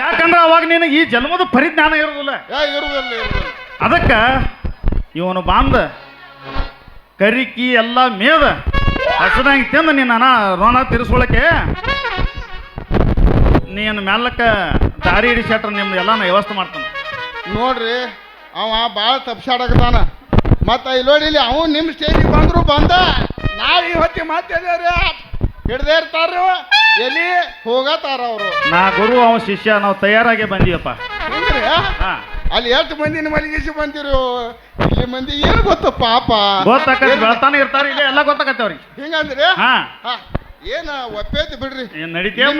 ಯಾಕಂದ್ರೆ ಅವಾಗ ನಿನಗೆ ಈ ಜನ್ಮದ ಪರಿಜ್ಞಾನ ಇರೋದಿಲ್ಲ. ಏ ಇರುದಿಲ್ಲ ಇರುದಿಲ್ಲ. ಅದಕ್ಕ ಇವನು ಬಾಂದ ಕರಿಕಿ ಎಲ್ಲ ಮೇದ ಹಸನಾಗಿ ತಿಂದು ನೀನು ಅನ ರೋಣ ತಿರ್ಸ್ಕೊಳಕ್ಕೆ ನೀನು ಮ್ಯಾಲಕ್ಕ ದಾರಿ ಹಿಡಿಸಟ್ರ ನಿಮ್ದು ಎಲ್ಲ ವ್ಯವಸ್ಥೆ ಮಾಡ್ತಾನೆ. ನೋಡ್ರಿ ಅವ ಭಾಳ ತಪ್ಸಾಡಕತ್ತಾನ ಮತ್ತು ಇಲ್ಲಿ ನೋಡಿ ಇಲ್ಲಿ ಅವನು ನಿಮ್ಮ ಸ್ಟೇಜಿಗೆ ಬಂದ್ರು ಬಂದ. ನಾವು ಇವತ್ತಿ ಮಾತಾಡ್ಯಾರ ಹಿಡ್ದೇ ಇರ್ತಾರ ಎಲ್ಲಿ? ಹೋಗತ್ತಾರ ಅವರು. ನಾ ಗುರು ಅವ ಶಿಷ್ಯ ನಾವು ತಯಾರಾಗಿ ಬಂದೀವಪ್ಪ. ಹಾ. ಅಲ್ಲಿ ಎಷ್ಟು ಮಂದಿನ ಮಲಗಿಸಿ ಬಂದಿರು? ಇಲ್ಲಿ ಮಂದಿ ಏನು ಗೊತ್ತು ಪಾಪ? ಗೊತ್ತಾಕತ್ತೆ ಬೆಳ್ತಾನೆ ಇರ್ತಾರೆ ಇಲ್ಲಿ ಎಲ್ಲ ಗೊತ್ತಾಕತ್ತೆ ಅವ್ರಿಗೆ. ಹಿಂಗಂದ್ರೆ? ಹಾ, ಏನ ಒಪ್ಪೇತಿ ಬಿಡ್ರಿ. ಏನ್ ನಡಿತೇವ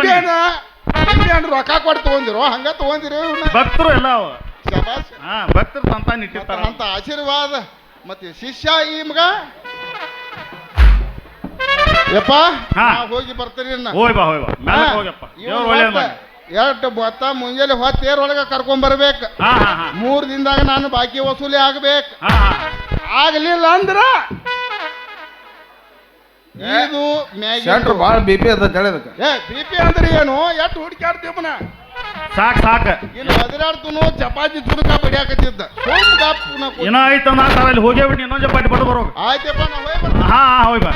ರೊಕ್ಕ ಕೊಟ್ಟು ತಗೊಂದಿರೋ? ಹಂಗ ತಗೊಂದಿರಿ ಭಕ್ತರು ಎಲ್ಲ ಅವ. ಹಾ ಭಕ್ತರು ಸಂತಾನ ಇಟ್ಟಿರ್ತಾರ. ಅಂತ ಆಶೀರ್ವಾದ. ಮತ್ತೆ ಶಿಷ್ಯ ಈ ಮಗ ಯಪ್ಪ? ಹಾ. ನಾ ಹೋಗಿ ಬರ್ತೀನಿ ಇನ್ನ. ಹೋಯ್ ಬಾ ಹೋಯ್ ಬಾ. ಮೆಲ್ಲಕ್ ಹಾ. ಹೋಗಪ್ಪ ಇವ್ನ್ ದೇವ್ರು ಒಳ್ಳೇದ್ ಹೊತ್ತ ಮಾಡಿ ಎರಡು ಭತ್ತ ಮುಂಜಾನೆ ಹೊತ್ತೇರೊಳಗೆ ಕರ್ಕೊಂಡ್ ಬರ್ಬೇಕು. ಹಾ ಹಾ ಹಾ. ಮೂರ್ ದಿನದಾಗ ನಾನು ಬಾಕಿ ವಸೂಲಿ ಆಗ್ಬೇಕು. ಹಾ ಹಾ. ಆಗ್ಲಿಲ್ಲ ಅಂದ್ರ ಇದು ಮ್ಯಾಗಿ ಭಾಳ ಬಿ ಪಿ ಅದ ತಿಳಿದಕ್ಕೆ ಏ ಬಿ ಪಿ ಅಂದ್ರೆ ಏನು? ಎಷ್ಟು ಹುಡುಕ್ಯಾಡ್ತೀವನ ಸಾಕ್ ಸಾಕ್. ಇಲ್ಲಿ ಒದರಾಡ್ತನು ಚಪಾತಿ ಚುರುಕ ಬಡಿಯಾಕತ್ತಿದ್ದ ಸೋಮ್ ಗಾಪ್ನ ಕೂತ್- ಏನೋ ಆಯ್ತು ನಾ ಸರ್ ಅಲ್ಲಿ ಹೋಗೇ ಬಿಟ್ಟು ಇನ್ನೊಂದು ಚಪಾತಿ ಬಡ ಬರೋ ಆಯ್ತಪ್ಪ ನಾ ಹೋಗಿ ಬರ್ತೀನಿ. ಹಾ ಹಾ ಹೋಯ್ ಬಾ.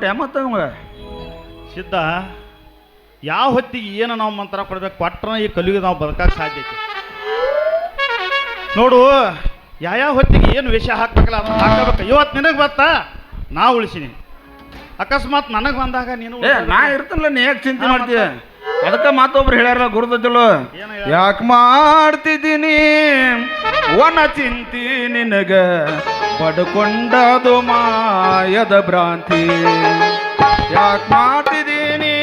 ಕೊಟ್ಟೆ ಮತ್ತೆ ನಮ್ಗೆ? ಸಿದ್ಧ ಯಾವ ಹೊತ್ತಿಗೆ ಏನು ನಾವು ಮಂತ್ರ ಕೊಡ್ಬೇಕು ಕೊಟ್ರ ಈ ಕಲಿಗೆ ನಾವು ಬದುಕಕ್ಕೆ ಸಾಧ್ಯ ಐತಿ. ನೋಡು ಯಾವ ಹೊತ್ತಿಗೆ ಏನು ವಿಷಯ ಹಾಕ್ಬೇಕಲ್ಲ ಅದನ್ನ ಹಾಕಬೇಕು ಇವತ್ತು ನಿನಗೆ ಬತ್ತಾ ನಾ ಉಳಿಸಿನಿ. ಅಕಸ್ಮಾತ್ ನನಗೆ ಬಂದಾಗ ನೀನು ಏ ನಾ ಇರ್ತಲ್ಲ ನೀ ಯಾಕೆ ಚಿಂತೆ ಮಾಡ್ತೀಯ? ಅದಕ್ಕೆ ಮಾತೊಬ್ರು ಹೇಳ್ಯಾರ? ಗುರುದಜ್ಜಲು ಯಾಕೆ ಮಾಡ್ತಿದ್ದೀನಿ? ವನ ಚಿಂತಿ ನಿನಗ. ಪಡ್ಕೊಂಡದು ಮಾಯದ ಭ್ರಾಂತಿ. ಯಾಕೆ ಮಾಡ್ತಿದ್ದೀನಿ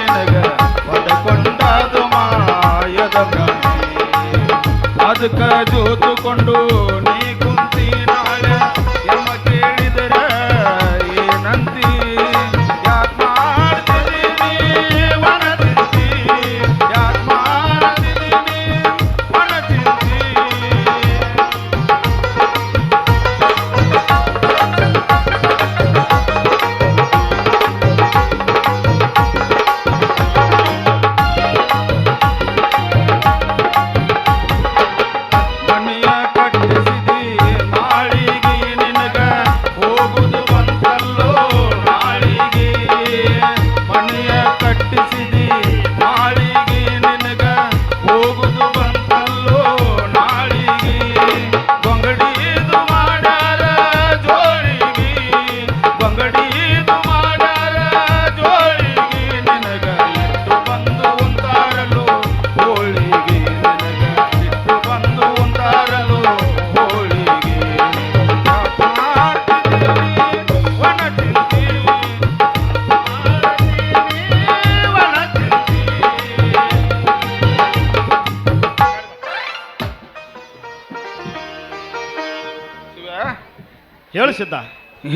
ನಿನಗ ಪಡ್ಕೊಂಡದು ಮಾಯದ ಭ್ರಾಂತಿ. ಅದಕ್ಕೆ ಜೋತುಕೊಂಡು ನೀ ಕುಂತಿ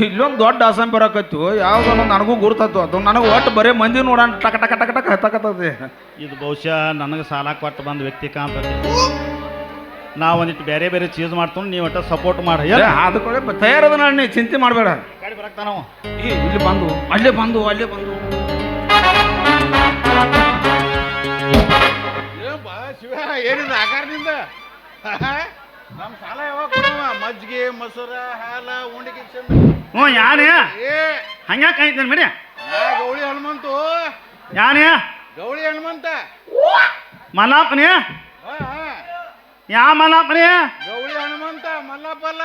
ಇಲ್ಲೊಂದು ದೊಡ್ಡ ಅಸಂ ಬರಕತ್ತು. ಯಾವ್ದೋ ನನಗೂ ಗುರ್ತತ್ತು. ಅದು ನನಗೆ ಒಟ್ಟು ಬರೀ ಮಂದಿ ನೋಡೋಣ. ಟಕ ಟಕ ಟಕ ಟಕ ಹತ್ತಕತ್ತದೆ. ಇದು ಬಹುಶಃ ನನಗೆ ಸಾಲ ಕೊಟ್ಟು ಬಂದ ವ್ಯಕ್ತಿ ಕಾಣ್ತದೆ ನಾವು ಒಂದಿಟ್ಟು ಬೇರೆ ಬೇರೆ ಚೀಸ್ ಮಾಡ್ತೀನಿ ನೀವು ಒಟ್ಟು ಸಪೋರ್ಟ್ ಮಾಡಿ. ಅದಕ್ಕೆ ತಯಾರದ ನಾನು ನೀ ಚಿಂತೆ ಮಾಡಬೇಡ. ಗಾಡಿ ಬರಕ್ತಾನವ ಇಲ್ಲಿ ಬಂದು ಅಲ್ಲೇ ಬಂದು ಅಲ್ಲೇ ಬಂದು. ಏನಿದೆ ಆಕಾರದಿಂದ? ನಮ್ಮ ಸಾಲ ಯಾವಾಗ ಕೊಡುವ? ಮಜ್ಜಿಗೆ ಮೊಸರ ಹಾಲ ಉಂಡಿಗೆ ಚಂದ ಹ್ಞೂ ಯಾನೇ ಏ. ಹಂಗ್ಯಾಕೆ ಕಾಯ್ತೇನೆ ಮನೆ ನಾ ಗೌಳಿ ಹನುಮಂತು. ಯಾನೇ ಗೌಳಿ ಹನುಮಂತ. ಮಲಾಪನಿ ಹಾ ಹಾ. ಯಾ ಮಲಾಪನಿ ಗೌಳಿ ಹನುಮಂತ ಮಲ್ಲಪ್ಪಲ್ಲ.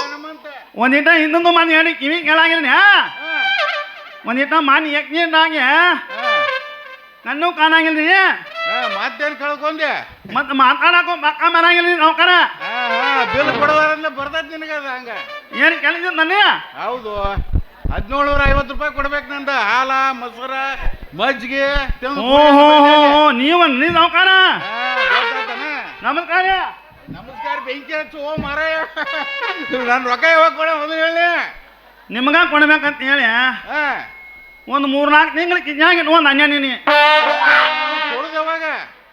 ಹನುಮಂತ. ಒಂದಿಟ ಇನ್ನೊಂದು ಮನೆ ಹೇಳಿ ಕಿವಿ ಕೇಳಾಗಿಲ್ಲ ಹಾ. ಒಂದಿಟ ಮಾನ್ ನೀ ಹಾ. ನನ್ನೂ ಕಾಣಂಗಿಲ್ಲ ರೀ ಮತ್ತೇನು ಕಳ್ಕೊಂಡೆ? ಮತ್ತೆ ಮಾತಾಡಕ್ಕೂ ಪಕ್ಕ ಮರಂಗಿಲ್ಲ ರೀ ನೌಕರ? ಹಾ ಹಾ ಬಿಲ್ ನಿನಗೆ ಬರ್ತೈತಿ ನಿನಗದ ಹಂಗ. ಏನು ಕೇಳಿದ್ ನನ್ನ? ಹೌದು. ಹದಿನೇಳುನೂರ ಐವತ್ತು ರೂಪಾಯಿ ಕೊಡ್ಬೇಕು ನಂದ. ಹಾಲ ಮೊಸರ ಮಜ್ಜಿಗೆ ಓಹೋ ನೀವು ನೀ ನೌಕರ? ನಮಸ್ಕಾರ. ನಮಸ್ಕಾರ ಬೆಂಕಿ ಹಚ್ಚು ಓ ಮಾರಾಯ. ನಾನು ರೊಕ್ಕ ಯಾವಾಗ ಕೊಡ ಒಂದು ಹೇಳಿ? ನಿಮ್ಗ ಕೊಡ್ಬೇಕಂತ ಹೇಳಿ ಹಾ. ಒಂದು ಮೂರು ನಾಲ್ಕು ತಿಂಗಳ ಕಿಜ್ಞಾಗ ಇಟ್ಕೊಂಡು ಅನ್ಯ ನೀನಿ. ಯಾವಾಗ?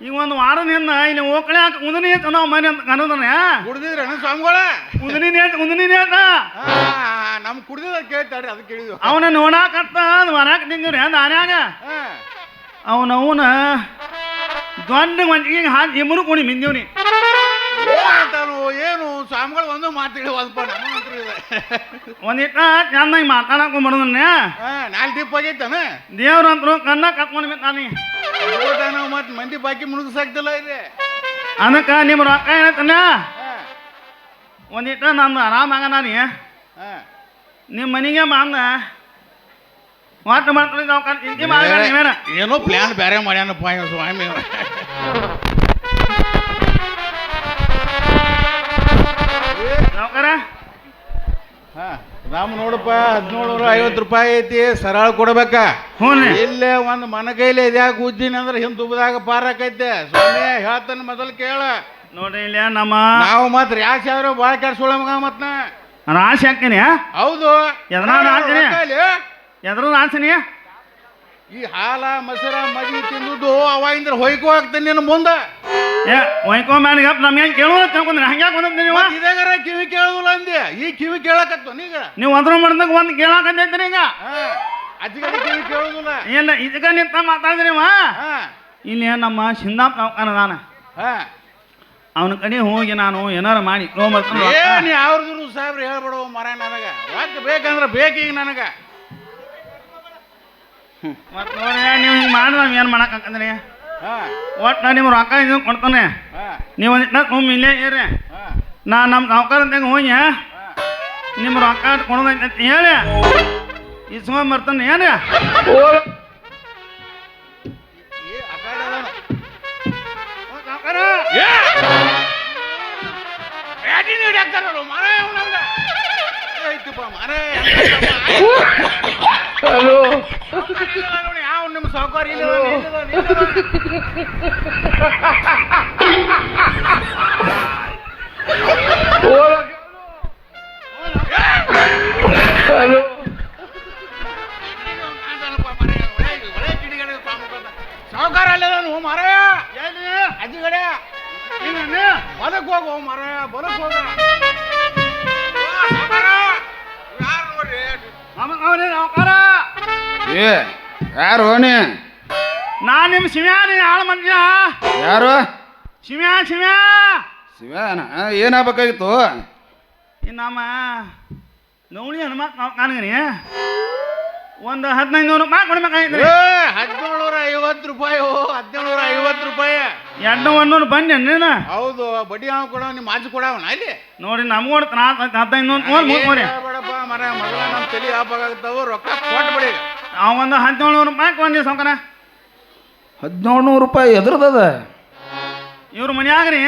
ಈಗ ಒಂದು ವಾರದಿಂದ ಇಲ್ಲಿ ಓಕಳೆ ಹಾಕಿ ಉದನಿ ಅಂತ ನಾವು ಮನೆ ಅಂತ ಕನೋದನ ಕುಡ್ದಿದ್ರ ಸ್ವಾಮಿಗಳ? ಉದನಿ ಅಂತ ಉದನಿ ಅಂತ. ನಮ್ ಕುಡ್ದಿದ ಕೇಳ್ತಾರೆ ಅದಕ್ಕೆ ಕೇಳಿದ್ವು ಅವನ ನೋಡಾಕತ್ತ ವರಾಕ್ ದಾನ್ಯಾಗ ಹಾ ಅವನ ಅವನ ದೊಡ್ಡ ಮಂಜಿಗೆ ಹಾಕಿ ಇಮ್ಮರು ಕುಣಿ ಮಿಂದಿವ್ನಿ. ಏನು ಸ್ವಾಮಿಗಳು ಒಂದು ನಮ್ಮ ಮಂತ್ರಿ ಇದೆ ಒಂದಿಟ್ಟ ಚೆನ್ನಾಗಿ ಮಾತಾಡಕ್ ಬರೋದನ್ನೇ? ನಾಲ್ಕು ದೀಪ ಆಗೈತಾನ ದೇವ್ರ ಅಂತರು ಕಣ್ಣ ಕತ್ಕೊಂಡು ಬಿಟ್ಟಾನಿ ಮತ್ ಮಂದಿ ಬಾಕಿ ಮುಳುಗಿಸಾಕ್ತಿಲ್ಲ ಇದೆ ಅದಕ್ಕೆ ನಿಮ್ಮ ರೊಕ್ಕ ಏನೈತನ? ಒಂದಿಟ್ಟ ನಾನು ಆರಾಮಾಗ ನಾನು ನಿಮ್ಮ ಮನೆಗೆ ಬಂದ? ಮಾತು ಮಾಡ್ಕೊಂಡು ನಾವು ಕಣ್ ಚಿಂತೆ ಮಾಡ್ಬೇಡ ನೀವೇನ? ಏನೋ ಪ್ಲಾನ್ ಬೇರೆ ಮಾಡ್ಯಾನಪ್ಪ ಇವ ಸ್ವಾಮಿ. ಸಾವ್ಕಾರ ಹಾ ರಾಮ್ ನೋಡಪ್ಪ ಹದಿನೇಳು ಐವತ್ತು ರೂಪಾಯಿ ಐತಿ ಸರಳ ಕೊಡ್ಬೇಕ. ಹ್ಞೂ ರೀ. ಇಲ್ಲೇ ಒಂದು ಮನ ಕೈಲಿ ಇದ್ಯಾಕೆ ಉಜ್ಜಿನ ಅಂದ್ರೆ ಹಿಂದ್ ದುಬ್ಬದಾಗ ಪಾರಾಕೈತೆ ಸ್ವಾಮಿ ಹೇಳ್ತಾನ ಮೊದಲು ಕೇಳ. ನೋಡ್ರಿ ಇಲ್ಲ ನಮ್ಮ ನಾವು ಮಾತ್ರ ಯಾಕೆ ಆದ್ರೆ ಭಾಳ ಕೆಡ್ಸೋಳ ಮಗ ಮತ್ನ ಆಸೆ ಹಾಕ್ತೀನಿ ಹೌದು. ಎದ್ರ? ಎದ್ರು ರಾಸಿನಿ ಈ ಹಾಲ ಮೊಸರ ಮದಿ ತಿಂದುದು ಇಂದ್ರ ಹೊಯ್ಕೋ ಆಗ್ತಾನೆ ನಿನ್ನ ಮುಂದೆ. ಏ ಒಯ್ಕೊ ಮ್ಯಾಲಿಗೆ ನಮ್ಗೆ ಕೇಳೋದು ತಿಳ್ಕೊಂಡ್ರಿ. ಹಂಗೆ ಬಂದಿದ್ದೆ ನೀವು? ಇದಾಗರ ಕಿವಿ ಕೇಳುದಿಲ್ಲ ಅಂದೆ. ಈ ಕಿವಿ ಕೇಳಕತ್ತು ನೀಗ. ನೀವು ಅದ್ರ ಮಾಡ್ದಂಗ ಒಂದು ಕೇಳಾಕತ್ತೈತ್ರಿ ಈಗ. ಅಜ್ಜಿಗಡೆ ಕಿವಿ ಕೇಳುದಿಲ್ಲ. ಇಲ್ಲ ಇದಕ್ಕ ನಿಂತ ಮಾತಾಡಿದ್ರಿ ಅವ ಇಲ್ಲಿ ನಮ್ಮ ಸಿಂದಾಪ್ ನೌಕನದಾನ ನಾನು ಅವನ ಕಡೆ ಹೋಗಿ ನಾನು ಏನಾರ ಮಾಡಿ ತೊಗೊಂಬರ್ತೀನಿ. ಏನ್ ಯಾವ್ದು ಸಾಹೇಬ್ರು ಹೇಳ್ಬಿಡುವ ಮರ ನನಗ? ಯಾಕೆ ಬೇಕಂದ್ರೆ ಬೇಕೀಗ ನನಗ. ಮತ್ತೆ ನೋಡಿ ನೀವು ಹಿಂಗೆ ಮಾಡಿ ನಾವು ಏನು ಮಾಡಕ್ಕಂದ್ರಿ ಹಾ. ಒಟ್ಟು ನಿಮ್ಮ ರೊಕ್ಕ ಇದು ಕೊಡ್ತಾನೆ. ಹಾ. ನೀವು ಒಂದಿಟ್ಟು ತುಂಬ ಇಲ್ಲೇ ಇರಿ. ಹಾ. ನಾ ನಮ್ಮ ಅಂತ ಹೋಗಿ ನಿಮ್ಮ ರೊಕ್ಕ ಕೊಡೋದೈತೆ ಅಂತ ಹೇಳಿ. ಇಸ್ಕೊಂಡ್ ಬರ್ತಾನೆ ಏನು ಏ, ನಿಮ್ಮ ಸಾವುಕಾರ ಇಲ್ಲ ಸಾವುಕಾರ ಅಲ್ಲದಾನು ಮರಯ ಎಲ್ಲಿ? ಅಜ್ಜಿಗಡೆ ಇಲ್ಲಿ ಬಲಕ್ ಹೋಗು ಮಾರಾಯ ಬದಕ್ ಹೋಗ ಯಾರು ನೋಡ್ರಿ ಅವನೇ ಸಾವುಕಾರ ಏ ಯಾರು ನೀ ನಾ ನಿಮ್ಮ ಶಿವ್ಯಾರಿ ಆಳು ಮನುಷ್ಯ ಯಾರು ಶಿವ್ಯಾ ಶಿವ್ಯಾ ಶಿವನ ಏನಾಗಬೇಕಾಗಿತ್ತು ನಮ್ಮ ನೋಣಿ ಹನುಮಂತ ನನಗೆ ಒಂದು ಹದಿನೈದು ನೂರು ರೂಪಾಯಿ ಕೊಡ್ಬೇಕಾಗಿತ್ತು ಹದಿನೇಳುನೂರ ಐವತ್ತು ರೂಪಾಯಿ ಹದಿನೇಳುನೂರ ಐವತ್ತು ರೂಪಾಯಿ ಎರಡು ಒಂದೂರು ಬನ್ನಿ ನೀನು ಹೌದು ಬಡ್ಡಿ ಹಾವು ಕೊಡವ ನಿಮ್ಮ ಮಾಜು ಕೊಡವನ ಇಲ್ಲಿ ನೋಡಿ ನಮ್ಗೆ ಕೊಡ್ತಾನೆ ಹದಿನೈದು ನೂರು ಮೂರು ಮೂರು ಬೇಡಪ್ಪ ಮರ ಮೊದಲ ನಮ್ಮ ತಲೆ ಆಪಾಗತ್ತಾವ ರೊಕ್ಕ ಕೊಟ್ಬಿಡಿ ಈಗ. ಅವ ಒಂದು ಹದಿನೇಳು ನೂರು ರೂಪಾಯಿ ದಿವಸ ಸಾವ್ಕಾರ ಹದಿನೇಳು ನೂರು ರೂಪಾಯಿ ಎದ್ರದದ? ಇವ್ರ ಮನ್ಯಾಗ್ರಿ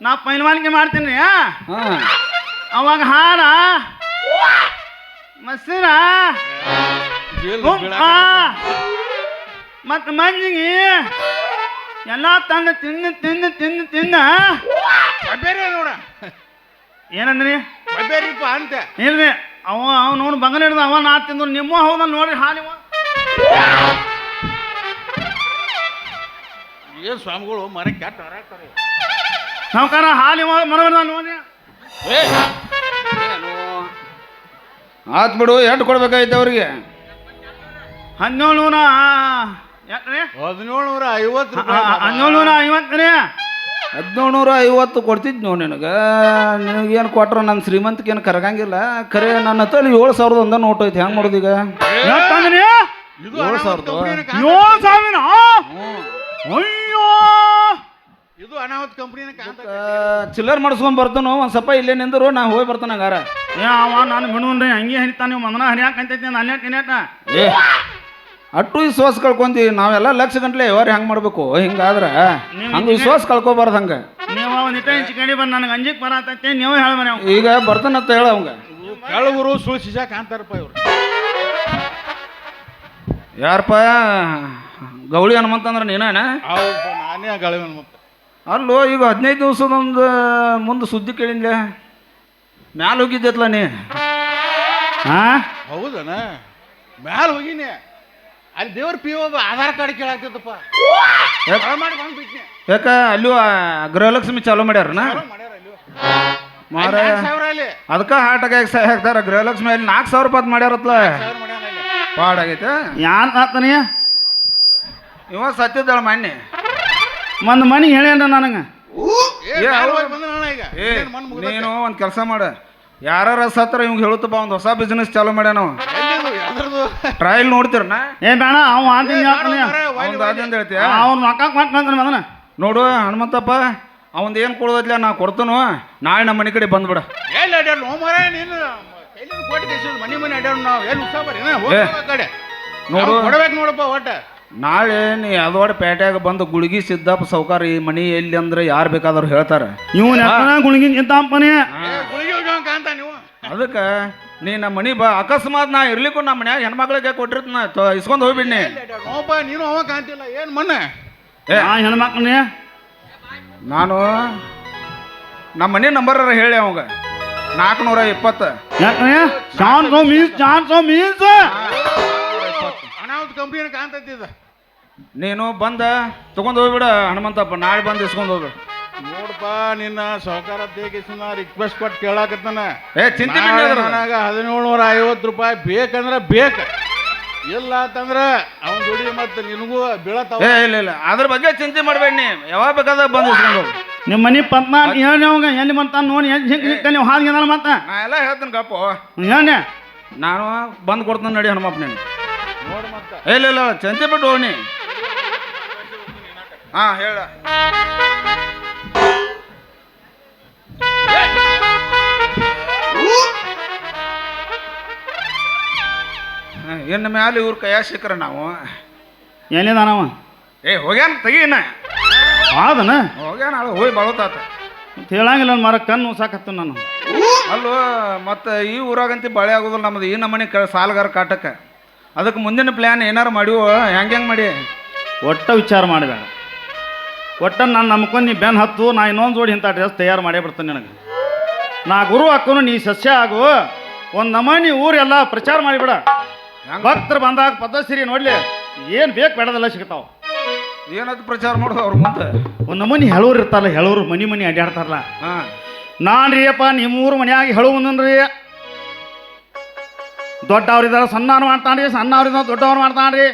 ನಾ ಪೈಲ್ವಾನಿಕೆ ಮಾಡ್ತೀನಿ. ರೀ ಹಾಂ. ಅವಾಗ ಹಾರ ಮಸೀರ. ಮತ್ತು ಮಂಜಿಗೆ ಎಲ್ಲ ತಂದು ತಿಂದು ತಿಂದು ತಿಂದು ತಿನ್ನ ನೋಡ. ಏನಂದ್ರಿ? ಬಬ್ಬೇರಿಪ್ಪ ಅಂತ. ಇಲ್ರಿ. ಅವ ಅವನು ಬಂಗನ ಹಿಡ್ದ ಅವ ನಾ ತಿಂದ್ರು ನಿಮ್ಮ ಹೌದ ನೋಡ್ರಿ ಹಾಲಿವ ಏನ್ ಸ್ವಾಮಿಗಳು ಮರ ಕೆಟ್ಟ ಹರಾಕ್ತಾರೆ ಸಾವುಕಾರ ಹಾಲಿವ ಮರವಲ್ಲ ನೋಡಿ ಆತ್ ಬಿಡು ಎಂಟು ಕೊಡ್ಬೇಕಾಯ್ತು ಅವ್ರಿಗೆ. ಹದಿನೇಳು ನೂರ ಹದಿನೇಳು ನೂರ ಐವತ್ತು ಹದಿನೇಳು ನೂರ ಐವತ್ತು ರೀ. ಹದಿನೇಳು ನೂರ ಐವತ್ತು ಕೊಡ್ತಿದ್ ನೀವು ನಿನಗೆ? ನಿನಗೇನು ಕೊಟ್ರ? ನನ್ನ ಶ್ರೀಮಂತಿಗೆ ಏನು ಕರಗಂಗಿಲ್ಲ. ಖರೆ ನನ್ನ ಹತ್ರ ಏಳು ಸಾವಿರದ ಒಂದ ನೋಟ್ ಐತಿ. ಹೆಂಗೆ ಮಾಡೋದು ಈಗ? ಏಳು ಸಾವಿರದ. ಏಳು ಸಾವಿರ? ಅಯ್ಯೋ! ಇದು ಅನಾಹುತ ಕಂಪ್ನಿನ ಚಿಲ್ಲರ್ ಮಾಡಿಸ್ಕೊಂಡ್ ಬರ್ತಾನು? ಒಂದ್ ಸ್ವಲ್ಪ ಇಲ್ಲೇ ನಿಂದ್ರು ನಾ ಹೋಗಿ ಬರ್ತಾನೆ ಗಾರ ಏ ಅವ ನಾನು ಬಿಡುವನ್ರಿ ಹಂಗೆ ಹರಿತಾನ ನೀವು ಮಂದನ ಹರಿಯಾಕಂತೈತಿ ನಾನು ಅಲ್ಲೇಟ್ ಇನ್ನೇಟ ಏ ಅಟ್ಟು ವಿಶ್ವಾಸ ಕಳ್ಕೊಂತೀವಿ ನಾವೆಲ್ಲ ಲಕ್ಷ ಗಂಟ್ಲೆ ವ್ಯವಹಾರ ಹೆಂಗೆ ಮಾಡ್ಬೇಕು? ಹಿಂಗಾದ್ರೆ ಹಂಗ ವಿಶ್ವಾಸ ಕಳ್ಕೊಬಾರ್ದು ಹಂಗೆ. ನೀವು ಒಂದು ಇಟ್ಟ ಇಂಚು ಕಡೆ ಬಂದು ನನಗೆ ಅಂಜಿಕ್ ಬರತೈತಿ ನೀವು ಅವ್ ಈಗ ಬರ್ತಾನಂತ ಹೇಳ ಅವಂಗ ಕೆಳಗುರು ಸುಳ್ಳು ಶಿಶಾ ಕಾಂತಾರಪ್ಪ ಇವ್ರು. ಯಾರಪ್ಪ? ಗೌಳಿ ಹನುಮಂತ ಅಂದ್ರೆ ನೀನೇನ ನಾನೇ ಗೌಳಿ ಹನುಮಂತ. ಅಲ್ಲೋ ಈಗ ಹದಿನೈದು ದಿವಸದೊಂದು ಮುಂದೆ ಸುದ್ದಿ ಕೇಳಿನ್ಲೆ ಮ್ಯಾಲ ಹೋಗಿದ್ದೆತ್ಲ ನೀ? ಹಾ ಹೌದನ? ಮ್ಯಾಲ ಹೋಗಿನಿ. ಅಲ್ಲಿ ದೇವ್ರ ಪಿ ಒಬ್ಬ ಆಧಾರ್ ಕಾರ್ಡ್ ಕೇಳಾಕ್ತಿದ್ದಪ್ಪ ಯಾಕ್- ಮಾಡಿ ಬಂದ್ಬಿಟ್ನಿ ಯಾಕ? ಅಲ್ಲೂ ಆ ಗೃಹಲಕ್ಷ್ಮಿ ಚಾಲೂ ಮಾಡ್ಯಾರನ ಮಾಡ್ಯಾರ ಅಲ್ಲಿ. ಮಾರ ನಾಲ್ಕು ಸಾವಿರ ಅಲ್ಲಿ. ಅದಕ್ಕ ಹಾರ್ಟ್ ಅಟ್ಯಾಕ್ ಸಹ ಹಾಕ್ತಾರ ಗೃಹಲಕ್ಷ್ಮಿ ಅಲ್ಲಿ ನಾಲ್ಕು ಸಾವಿರ ರೂಪಾಯಿ ಮಾಡ್ಯಾರತ್ಲ. ಸಾವಿರ ಆಗೈತೆ ಅಲ್ಲಿ. ಪಾಡಾಗೈತೆ ಯಾನ್ ಆತನಿಯ ಇವ ಸತ್ತಿದ್ದಾಳ ಮಣ್ಣೆ ಒಂದು ಮನಿ ಹೇಳ್ಯಾನ ನನಗೆ. ಏ ಏ, ಮ್ಯಾಲ್ ಅವ್ರು- ಹೋಗಿ ಬಂದನಣ್ಣ ಈಗ. ಏ ಇನ್ನೇನ್ ಮಣ್ಣ್ ಮುಗ್ದೈತೆ? ನೀನು ಒಂದು ಕೆಲಸ ಮಾಡ. ಯಾರ ಸತ್ರ ಇವ್ಗೆ ಹೇಳುತ್ತಪ್ಪ ಒಂದು ಹೊಸ ಬಿಸ್ನೆಸ್ ಚಾಲೂ ಮಾಡ್ಯಾನ ಯಾವ್ದ್ರದ್ದು? ಟ್ರಯಲ್ ನೋಡ್ತೀರನ ಏ ಬೇಡ ಅವ ಆತೀನಿ ಅದಂತ ಹೇಳ್ತೀಯ? ಅವ್ನ ಮಕ್ಕ ಮಾಡ್ಕೊಂತಾನೆ ಅದನ್ನ. ನೋಡು ಹನುಮಂತಪ್ಪ ಅವಂದು ಏನು ಕೊಡೋದಿಲ್ಲ ನಾ ಕೊಡ್ತನು ನಾಳೆ ನಮ್ಮ ಮನೆ ಕಡೆ ಬಂದ್ಬಿಡ. ಎಲ್ಲಿ ಅಡ್ಯಾರ ನೋ ಮರ ನೀನು ಎಲ್ಲಿಂದ ಕೋಟಿ ಕೇಸಿದ್ ಮನಿ ಮನಿ ಅಡ್ಯಾಡ ನಾವು. ಏನು ಉತ್ಸಾಹ ಬರ್ರಿ? ಹೋಗಿ ಏ. ಕಡೆ. ನೋಡು. ಕೊಡ್ಬೇಕು ನೋಡಪ್ಪ ಒಟ್ಟ. ನಾಳೆ ನೀ ಯಾವ್ದೋಡ ಪೇಟೆಯಾಗ ಬಂದು ಗುಳಿಗಿ ಸಿದ್ದಪ್ಪ ಸೌಕಾರ ಈ ಮನಿ ಎಲ್ಲಿ ಅಂದ್ರೆ ಯಾರು ಬೇಕಾದ್ರು ಹೇಳ್ತಾರೆ. ಏ, ಗುಳಿಗೆ ನೀವು ಅದಕ್ಕೆ ನೀ ನಮ್ಮ ಮನಿ ಬಾ ಅಕಸ್ಮಾತ್ ನಾ ಇರ್ಲಿಕ್ಕೂ ನಮ್ಮ ಮನ್ಯಾಗ ಹೆಣ್ಮಕ್ಳಿಗೆ ಕೊಟ್ಟಿರ್ತೀನಿ ಇಸ್ಕೊಂಡು ಹೋಗ್ಬಿಡ್ನಿ. ಅವಪ್ಪ ನೀನು ಅವ ಕಾಂತಿಲ್ಲ ಏನ್ ಮೊನ್ನೆ? ಏ. ಆ ಹೆಣ್ಮಕ್ಳನ್ನೇ ನಾನು ನಮ್ಮ ಮನೆ ನಂಬರ್ ಹೇಳಿ ಅವಾಗ. ನಾಲ್ಕುನೂರ ಇಪ್ಪತ್ತು. ಸೋ ಮೀನ್ಸ್ ಚಾನ್ ಸೋ ಮೀನ್ಸ್ ಅನಾಹುತ ಕಂಪ್ನಿ ಕಾಂತೈತಿದ ನೀನು ಬಂದ ತಗೊಂಡು ಹೋಗ್ಬಿಡ ಹನುಮಂತಪ್ಪ. ನಾಳೆ ಬಂದು ಇಸ್ಕೊಂಡು ಹೋಗ್ಬಿಡು. ನೋಡಪ್ಪ ನಿನ್ನ ಸಹಕಾರ ತೇಗಿಸಿನ ರಿಕ್ವೆಸ್ಟ್ ಕೊಟ್ಟು ಕೇಳಾಕತ್ತಾನ. ಏ ಚಿಂತೆ ನಾಳೆ ಬಿಡ್ಲಿ ಅದ್ರಾಗ. ನನಗ ಹದಿನೇಳು ನೂರ ಐವತ್ತು ರೂಪಾಯಿ ಬೇಕಂದ್ರೆ ಬೇಕ. ಇಲ್ಲ ಅಂತಂದ್ರೆ ಅವನ್ ದುಡಿ ಮತ್ತೆ ನಿನಗೂ ಬೀಳತಾವ ಏ ಇಲ್ಲ ಇಲ್ಲ. ಅದ್ರ ಬಗ್ಗೆ ಚಿಂತೆ ಮಾಡಬೇಡಿ ನೀ. ಯಾವಾಗ ಬೇಕಾದಾಗ ಬಂದು ಇಸ್ಕೊಂಡು ಹೋಗು. ನಿಮ್ಮ ಮನೆ ಪತ್ನ ಅವಂಗ ಎಲ್ಲಿ ನೋ ನೋಡಿ ಹೆಂಗೆ ಹಿಂಗೆ ಹಿಂಗೆ ನೀವು ಹಾಗೆ ಏನಲ್ಲ ಮತ್ತೆ? ನಾ ಎಲ್ಲ ಹೇಳ್ತೀನಿ ಕಪ್ಪು ಏನೇ? ನಾನು ಬಂದು ಕೊಡ್ತೇನೆ ನಡಿ ಹನುಮಪ್ಪ ನೀನು ನೋಡಿ ಮತ್ತೆ. ಏ, ಇಲ್ಲ ಇಲ್ಲ. ಚಿಂತೆ ಬಿಟ್ಟು ಹೋಗಿ ಹಾಂ ಹೇಳ. ಇನ್ನು ಮ್ಯಾಲೆ ಇವ್ರ ಕೈಯ ಸಿಕ್ಕ್ರ ನಾವು. ಎಲ್ಲಿದಾನವ ಏ ಹೋಗ್ಯಾನ ತೆಗೀನ ಆದನ? ಹೋಗ್ಯಾನ ಅಳು ಹೋಗಿ ಬಳತಾತ ಅಂತ ಹೇಳಂಗಿಲ್ಲ ಮರ ಕಣ್ಣು ಸಾಕತ್ತ ನಾನು. ಅಲ್ಲೋ ಮತ್ತು ಈ ಊರಾಗಂತಿ ಬಳೆ ಆಗೋದಿಲ್ಲ ನಮ್ದು. ಈ ನಮ್ಮನೆ ಕ ಸಾಲಗಾರ ಕಾಟಕ್ಕೆ ಅದಕ್ಕೆ ಮುಂದಿನ ಪ್ಲ್ಯಾನ್ ಏನಾರು ಮಾಡಿವೋ ಹೆಂಗೆ ಹೆಂಗೆ ಮಾಡಿ? ಒಟ್ಟ ವಿಚಾರ ಮಾಡಬೇಡ. ಒಟ್ಟ ನಾನು ನಂಬ್ಕೊಂಡು ನೀ ಬೆನ್ ಹತ್ತು ನಾ ಇನ್ನೊಂದು ಜೋಡಿ ಇಂಥ ಡ್ರೆಸ್ ತಯಾರು ಮಾಡೇ ಬಿಡ್ತೇನೆ ನನಗೆ. ನಾ ಗುರು ಹಾಕೋನು ನೀ ಸಸ್ಯ ಆಗು. ಒಂದು ನಮನಿ ಊರೆಲ್ಲ ಪ್ರಚಾರ ಮಾಡಿಬಿಡ. ಭಕ್ತರು ಬಂದಾಗ ಪದ್ಮಶ್ರೀ ನೋಡ್ಲಿ ಏನು ಬೇಕು ಬೇಡದಲ್ಲ ಸಿಗ್ತಾವ. ಏನದು ಪ್ರಚಾರ ಮಾಡೋದು ಅವ್ರ ಮುಂದೆ? ಒಂದು ನಮನಿ ಹೇಳೋರು ಇರ್ತಾರಲ್ಲ ಹೇಳೋರು ಮನಿ ಮನಿ ಅಡ್ಡಾಡ್ತಾರಲ್ಲ ಹಾಂ. ನಾನು ರೀ ಅಪ್ಪ ನಿಮ್ಮೂರು ಮನೆಯಾಗಿ ಹೇಳು ಒಂದನ್ರಿ ದೊಡ್ಡವ್ರಿದಾರ ಸಣ್ಣವ್ರು ಮಾಡ್ತಾನ್ರಿ ಸಣ್ಣವ್ರಿದಾರ ದೊಡ್ಡವ್ರು ಮಾಡ್ತಾನ್ರಿ.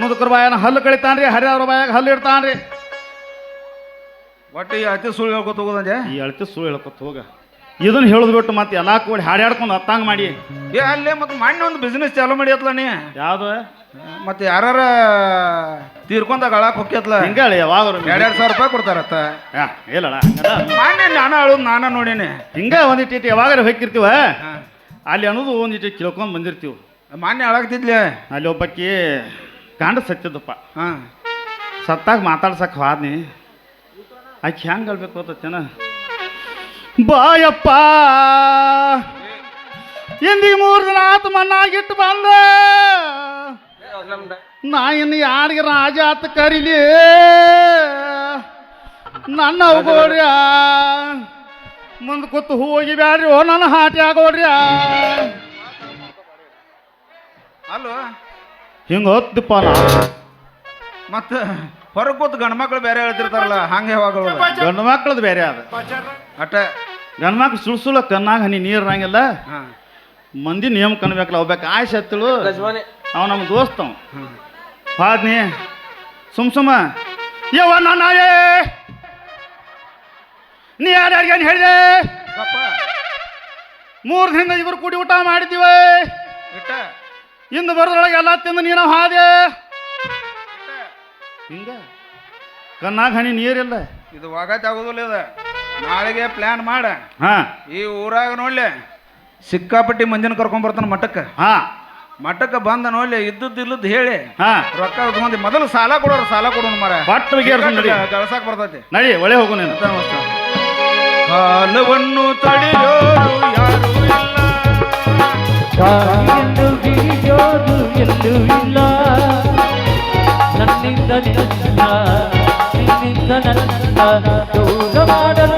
ಮುದುಕರ ಬಾಯನ ಹಲ್ಲು ಕಳಿತಾನ್ರಿ ಹರಿಯವ್ರ ಬಾಯಾಗ ಹಲ್ಲು ಇಡ್ತಾನ್ರಿ. ಒಟ್ಟು ಈ ಅತಿ ಸುಳ್ಳು ಹೇಳ್ಕೊತ ಹೋಗೋದಂಜೆ ಈ ಅಳತಿ ಸುಳ್ಳು ಹೇಳ್ಕೊತ ಹೋಗ. ಇದನ್ನ ಹೇಳದ್ ಬಿಟ್ಟು ಮತ್ತೆ ಎಲ್ಲಾ ಕೂಡಿ ಹಾಡ್ಯಾಡ್ಕೊಂಡು ಹತ್ತಂಗ್ ಮಾಡಿ. ಏ ಅಲ್ಲೇ ಮತ್ತೆ ಮಣ್ಣು ಒಂದು ಬಿಸ್ನೆಸ್ ಚಾಲೂ ಮಾಡಿಯತ್ಲ ನೀ? ಯಾವ್ದು? ಮತ್ತೆ ಯಾರ ತೀರ್ಕೊಂಡಾಗ ಅಳಾಕ್ ಹೊಕ್ಯತ್ಲ ಹಿಂಗ ಹೇಳಿ ಯಾವಾಗ ಎರಡೆರಡು ಸಾವಿರ ರೂಪಾಯಿ ಕೊಡ್ತಾರತ್ತ. ಇಲ್ಲಣ್ಣ ಮಾನ್ಯ ನಾನು ಅಳೋದು ನಾನ ನೋಡೀನಿ. ಹಿಂಗ ಒಂದಿಟ್ಟು ಯಾವಾಗ ಹೊಕ್ಕಿರ್ತೀವ? ಹಾಂ. ಅಲ್ಲಿ ಅನ್ನೋದು ಒಂದಿಟ್ಟು ಕಿಳ್ಕೊಂಡ್ ಬಂದಿರ್ತೀವಿ. ಮಾನ್ಯ ಅಳಾಗ್ತಿದ್ಲೆ ಅಲ್ಲಿ ಒಬ್ಬಕ್ಕಿ ಗಂಡ ಸತ್ತಿದ್ದಪ್ಪ. ಹಾಂ. ಸತ್ತಾಗ ಮಾತಾಡ್ಸಕ್ ಹಾದ್ನಿ. ಆಕೆ ಹೆಂಗೆ ಹೇಳ್ಬೇಕು ಗೊತ್ತೇನ ಬಾಯಪ್ಪ. ಎಂದಿಗೆ ಮೂರು ದಿನ ಆತು ಮಣ್ಣಾಗಿಟ್ಟು ಬಂದ. ನಾ ಇನ್ನು ಯಾರಿಗೆ ರಾಜ ಆತ ಕರೀಲಿ. ನನ್ನ ಹೋಗ್ರಿಯ ಮುಂದೆ ಕೂತು ಹೋಗಿ ಬ್ಯಾಡ್ರಿ ಓ ನನ್ನ ಹಾಟಿ ಆಗೋಡ್ರಿ. ಅಲ್ಲೋ? ಹಿಂಗೆ ಹೊತ್ತಪ್ಪ ನಾ. ಮತ್ತೆ ಹೊರಗೆ ಕೂತು ಗಂಡು ಮಕ್ಳು ಬೇರೆ ಹೇಳ್ತಿರ್ತಾರಲ್ಲ ಹಂಗೆ ಯಾವಾಗ ಗಂಡು ಮಕ್ಳದ್ದು ಬೇರೆ ಅದು. ಅಟ್ಟ. ಗಂಡು ಮಕ್ಳು ಸುಳ್ ಸುಳ ಕಣ್ಣಾಗ ಹನಿ ನೀರು ಇರಂಗಿಲ್ಲ. ಮಂದಿ ನಿಯಮ ಕನ್ಬೇಕಲ್ಲ ಒಬ್ಬಾಕ ಆಯ್ಸ ಹತ್ತಳು ಅವ ನಮ್ಮ ದೋಸ್ತ ಹಾದ್ನಿ ಸುಮ್ ಸುಮ್ಮ ಯವ್ವ ನಾನೇ ನೀ ಯಾರ್ಯಾರಿಗೇನು ಹೇಳಿದೆ? ಮೂರ್ ದಿನದಿಂದ ಇವರು ಕೂಡಿ ಊಟ ಮಾಡಿದ್ದೀವ. ಇಂದು ಬರೋದ್ರೊಳಗೆ ಎಲ್ಲ ತಿಂದು ನೀನು ಹಾದೆ. ಹಿಂಗ? ಕಣ್ಣಾಗ ಹನಿ ನೀರಿಲ್ಲ. ಇದು ವಾಗಾತಿ ಆಗೋದಿಲ್ಲ ಇದು. ನಾಳೆಗೆ ಪ್ಲಾನ್ ಮಾಡ. ಹಾ. ಈ ಊರಾಗ ನೋಡ್ಲಿ ಸಿಕ್ಕಾಪಟ್ಟಿ ಮಂದಿನ ಕರ್ಕೊಂಡ್ ಬರ್ತಾನ ಮಠಕ್ಕೆ. ಹಾ. ಮಠಕ್ಕೆ ಬಂದ ನೋಡ್ಲಿ ಇದ್ದದ್ದು ಇಲ್ಲದ್ದು ಹೇಳಿ ಹಾ. ರೊಕ್ಕ ತಗೊಂಡು ಮೊದಲು ಸಾಲ ಕೊಡೋರು ಸಾಲ ಕೊಡೋಣ ಮರ ಬಟ್ ಬಗೆಹರಿಸು ನಡಿ. ಗಳಸಾಕ್ ಬರ್ತೈತಿ. ನಡಿ ಒಳ್ಳೆ ಹೋಗು ನೀನು. ಕಾಲವನ್ನು ತಡೆಯೋರು ಯಾರು ಇಲ್ಲ. ಎಂದು ಹಿಡಿಯೋದು ಎಲ್ಲೂ ಇಲ್ಲ. ನನ್ನಿಂದ ನಿನ್ನ ನಿನ್ನಿಂದ ನನ್ನ ದೂರ ಮಾಡಲು